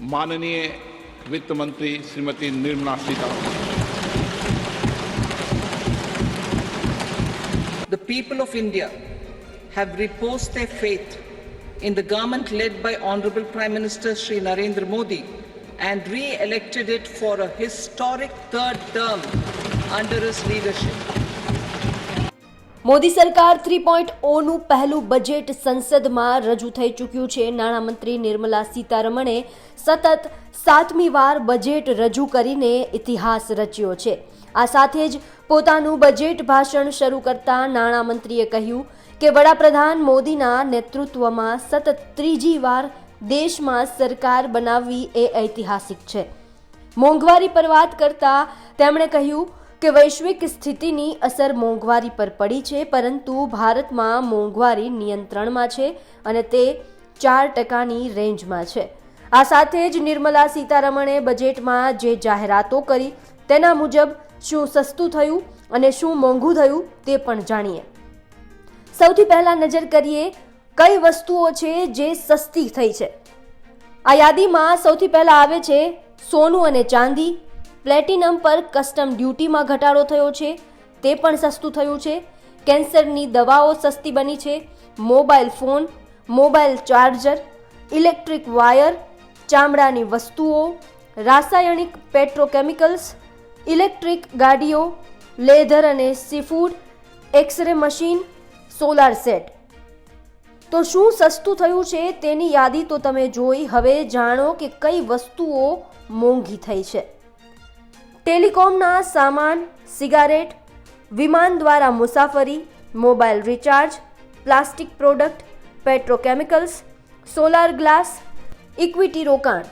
माननीय वित्त मंत्री Shrimati Nirmala Sitharaman The people of India have reposed their faith in the government led by Honorable Prime Minister Sri Narendra Modi and re-elected it for a historic third term under his leadership. Modi સરકાર three point ઓનું પહેલું budget સંસદમાં રજૂ થઈ ચૂક્યું છે. નાણામંત્રી નિર્મલા સીતારમણે સતત સાતમી વાર બજેટ રજૂ કરીને ઇતિહાસ રચ્યો છે. આ સાથે જ પોતાનું બજેટ ભાષણ શરૂ કરતા નાણામંત્રીએ કહ્યું કે વડાપ્રધાન મોદીના નેતૃત્વમાં સતત ત્રીજી વાર દેશમાં સરકાર બનાવવી એ ઐતિહાસિક છે. મોંઘવારી પર વાત કરતા તેમણે કહ્યું કે વૈશ્વિક સ્થિતિની અસર મોંઘવારી પર પડી છે, પરંતુ ભારતમાં મોંઘવારી નિયંત્રણમાં છે અને તે ચાર ટકાની રેન્જમાં છે. આ સાથે જ નિર્મલા સીતારમણે બજેટમાં જે જાહેરાતો કરી, તેના મુજબ શું સસ્તું થયું અને શું મોંઘું થયું તે પણ જાણીએ. સૌથી પહેલા નજર કરીએ કઈ વસ્તુઓ છે જે સસ્તી થઈ છે. આ યાદીમાં સૌથી પહેલા આવે છે સોનું અને ચાંદી પ્લેટિનમ પર કસ્ટમ ડ્યુટીમાં ઘટાડો થયો છે. તે પણ સસ્તું થયું છે. કેન્સરની દવાઓ સસ્તી બની છે. Mobile phone, mobile charger, electric wire, ચામડાની વસ્તુઓ, રાસાયણિક પેટ્રોકેમિકલ્સ, ઇલેક્ટ્રિક ગાડીઓ, લેધર અને seafood, X ray machine, solar set. તો શું સસ્તું થયું છે તેની યાદી તો તમે જોઈ હવે જાણો કે કઈ વસ્તુઓ મોંઘી થઈ છે. ટેલિકોમના સામાન, સિગારેટ, વિમાન દ્વારા મુસાફરી, mobile recharge, plastic product, petrochemicals, solar glass, equity રોકાણ.